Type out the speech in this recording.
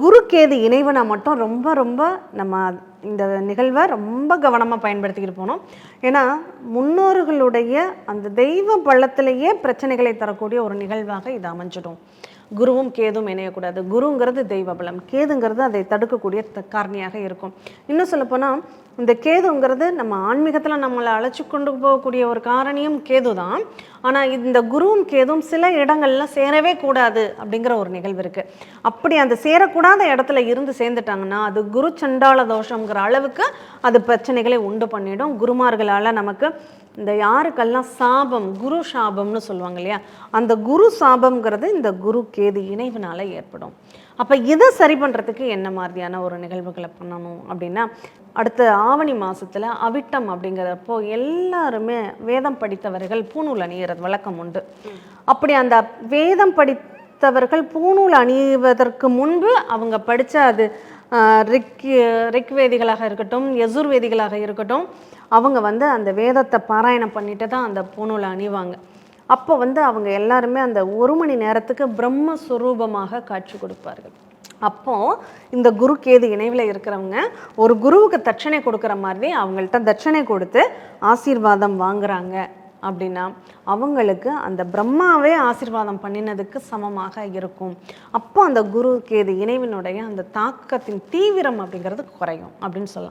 குருக்கேது இணைவனை மட்டும் ரொம்ப ரொம்ப நம்ம இந்த நிகழ்வை ரொம்ப கவனமாக பயன்படுத்திக்கிட்டு போனோம். ஏன்னா முன்னோர்களுடைய அந்த தெய்வ பள்ளத்திலேயே பிரச்சனைகளை தரக்கூடிய ஒரு நிகழ்வாக இது அமைஞ்சிடும். குருவும் கேதும் இணையக்கூடாது. குருங்கிறது தெய்வ பலம் கேதுங்கிறது அதை தடுக்கக்கூடிய த- காரணியாக இருக்கும். இன்னும் சொல்லப்போனால் இந்த கேதுங்கிறது நம்ம ஆன்மீகத்தில் நம்மளை அழைச்சி கொண்டு போகக்கூடிய ஒரு காரணியும் கேது தான் ஆனால் இந்த குருவும் கேதும் சில இடங்கள்ல சேரவே கூடாது அப்படிங்கிற ஒரு நிகழ்வு இருக்குது அப்படி அந்த சேரக்கூடாத இடத்துல இருந்து சேர்ந்துட்டாங்கன்னா அது குரு சண்டாள தோஷங்கிற அளவுக்கு அது பிரச்சனைகளை உண்டு பண்ணிடும். குருமார்களால் நமக்கு இந்த யாருக்கெல்லாம் சாபம் குரு சாபம்னு சொல்லுவாங்க இல்லையா? அந்த குரு சாபம்ங்கிறது இந்த குரு கேது இணைவுனால ஏற்படும். அப்போ இதை சரி பண்ணுறதுக்கு என்ன மாதிரியான ஒரு நிகழ்வுகளை பண்ணணும் அப்படின்னா அடுத்த ஆவணி மாசத்துல அவிட்டம் அப்படிங்கிறப்போ எல்லாருமே வேதம் படித்தவர்கள் பூணூல் அணியிறது வழக்கம் உண்டு. அப்படி அந்த வேதம் படித்தவர்கள் பூணூல் அணிவதற்கு முன்பு அவங்க படிச்ச அது ஆஹ், ரிக் ரிக்வேதிகளாக இருக்கட்டும் யசுர்வேதிகளாக இருக்கட்டும் அவங்க வந்து அந்த வேதத்தை பாராயணம் பண்ணிட்டு தான் அந்த பூணூலை அணிவாங்க. அப்போ வந்து அவங்க எல்லாருமே அந்த ஒரு மணி நேரத்துக்கு பிரம்மஸ்வரூபமாக காட்சி கொடுப்பார்கள். அப்போ இந்த குரு கேது இணைவில் இருக்கிறவங்க ஒரு குருவுக்கு தட்சணை கொடுக்குற மாதிரி அவங்கள்ட்ட தட்சணை கொடுத்து ஆசீர்வாதம் வாங்குறாங்க அப்படின்னா அவங்களுக்கு அந்த பிரம்மாவே ஆசீர்வாதம் பண்ணினதுக்கு சமமாக இருக்கும். அப்போ அந்த குரு கேது இணைவினுடைய அந்த தாக்கத்தின் தீவிரம் அப்படிங்கிறது குறையும் அப்படின்னு சொல்லலாம்.